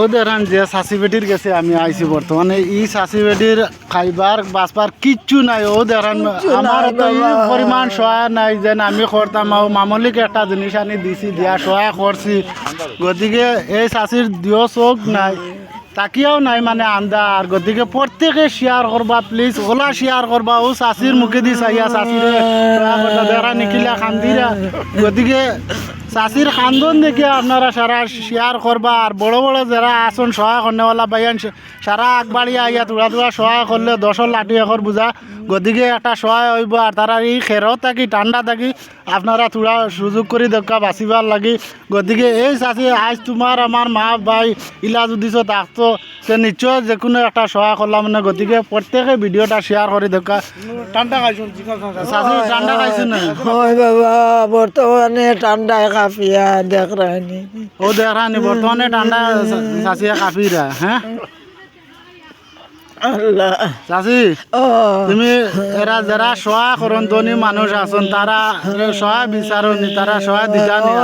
ও দেখান যে সাসি বেটির গেছে আমি আইছি বর্তমানে। ই সাসি বেটির খাইবার বাসবার কিচ্ছু নাই। ও দেখান আমার তো পরিমাণ সহায় নাই যেন আমি করতাম। ও মামলিক একটা জিনিস আনি দিছি দিয়া সহায় করছি। গতিকে এই সাসির দিও চোখ নাই তাকিয়াও নাই মানে আন্দা। আর গতিকে প্রত্যেকে শেয়ার করবা প্লিজ ওলা শেয়ার করবা। ও চাষির মুখে দি চাইয়া চাষিরে বেড়া নিখিলা খান্দিরা গতিকে চাষির খান্দন দেখে আপনারা সারা শেয়ার করবা আর বড় বড় যারা আসন সহায় করনেওয়ালা বাইয়ান সারা আগবাড়ি আইয়া তুড়া তুড়া সহায় করলে দশর লাঠি এখন বুঝা গতিকে একটা সহায় হইব আর তারা এই খেরত থাকি ঠান্ডা থাকি আপনারা তুড়া সুযোগ করে দেখা বাঁচিবার লাগি গতিকে এই চাষি আজ তোমার আমার মা ভাই ইলা যদি থাকতো সে নিশ্চয় যে কোনো একটা সহায় করলাম মানে গতিকে প্রত্যেকে ভিডিওটা শেয়ার করে দেখা ঠান্ডা খাইছো চাষি ঠান্ডা খাইছো না বাবা বর্তমানে ঠান্ডায় কাঁপিয়া দেখ রানি ও দেখানি বর্তমানে ঠান্ডা চাষিয়া কাপিরা হ্যাঁ? চাষি তুমি এরা যারা সহায় করন ধনী মানুষ আছেন তারা সহায় বিচারনি তারা সহায়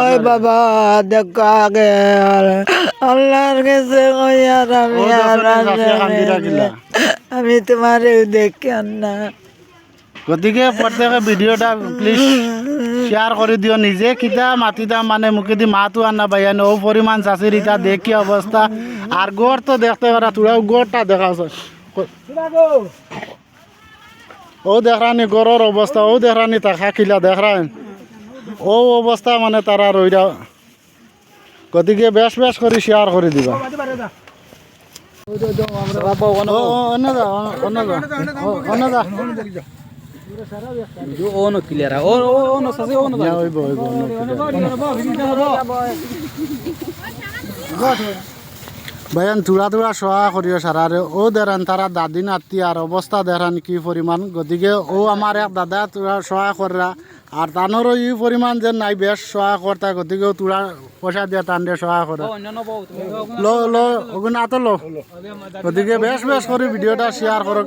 ওই বাবা দেখো আগে আল্লাহর কাছে কই আর আমি আর দেখো। আমি তোমারে দেখি না গতিকে প্রত্যেকে ভিডিওটা প্লিজ শেয়ার করে দিও নিজে কিতা মাতিতা মানে মুখে দি মাতো আনা বাইয়ানি ও পরিমাণ চাষির ইটা দেখি অবস্থা আর গড় তো দেখতে পারা তোরাও গড়টা দেখাছ ও দেখরানি গড়ের অবস্থা ও দেখরানি তাকা কিলা দেখরান ও অবস্থা মানে তারা রইরা গতিকে বেশ বেশ করে শেয়ার করে দিবা অন্য যা, অন্য- যা, অন্য যা। O ono sase ono ইয়া হইব, হইব, অন্য কিটা। বায়ান ও দেরান তারা দাদি নাতি আর অবস্থা দেখান কি পরিমাণ গতিকে ও আমার এক দাদা তোরা সহায় করা আর তানোরও ই পরিমাণ যে নাই বেশ সহায় করতা গতিকে তোরা পয়সা দিয়ে টান দিয়ে সহায় করা লো লো ওগুন আতো লো গতিকে বেশ বেশ করে ভিডিওটা শেয়ার করো